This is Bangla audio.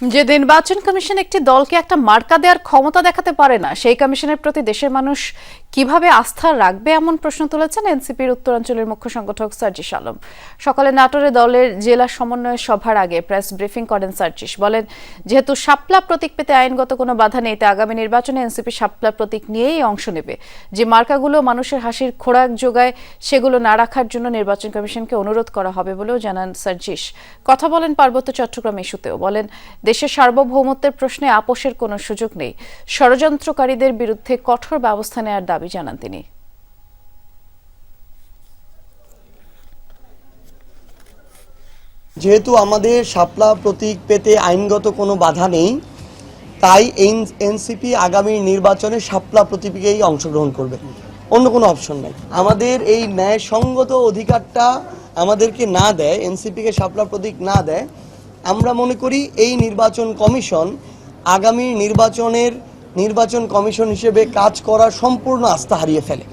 যে নির্বাচন কমিশন একটি দলকে একটা মার্কা দেওয়ার ক্ষমতা দেখাতে পারে না, সেই কমিশনের প্রতি দেশের মানুষ কীভাবে আস্থা রাখবে এমন প্রশ্ন তুলেছেন এনসিপির উত্তরাঞ্চলের মুখ্য সংগঠক সার্জিস আলম সকালে নাটোরে দলের জেলা সমন্বয় সভার আগে প্রেস ব্রিফিং করেন সার্জিস। বলেন, যেহেতু শাপলা প্রতীক পেতে আইনগত কোনো বাধা নেই, তাই আগামী নির্বাচনে এনসিপি শাপলা প্রতীক নিয়েই অংশ নেবে। যে মার্কাগুলো মানুষের হাসির খোরাক যোগায়, সেগুলো না রাখার জন্য নির্বাচন কমিশনকে অনুরোধ করা হবে বলেও জানান সার্জিস। কথা বলেন পার্বত্য চট্টগ্রাম ইস্যুতেও। বলেন দেশের সার্বভৌমত্বের প্রশ্নে আপোষের কোনো সুযোগ নেই। ষড়যন্ত্রকারীদের বিরুদ্ধে কঠোর ব্যবস্থা নেওয়ার দাবি জানান তিনি। যেহেতু আমাদের শাপলা প্রতীক পেতে আইনগত কোনো বাধা নেই, তাই এনসিপি আগামী নির্বাচনে শাপলা প্রতীকেই অংশগ্রহণ করবে। অন্য কোনো অপশন নেই। আমাদের এই ন্যায়সঙ্গত অধিকারটা আমাদেরকে না দেয়, এনসিপিকে শাপলা প্রতীক না দেয় আমরা মনে করি এই নির্বাচন কমিশন আগামী নির্বাচনের নির্বাচন কমিশন হিসেবে কাজ করার সম্পূর্ণ আস্থা হারিয়ে ফেলে।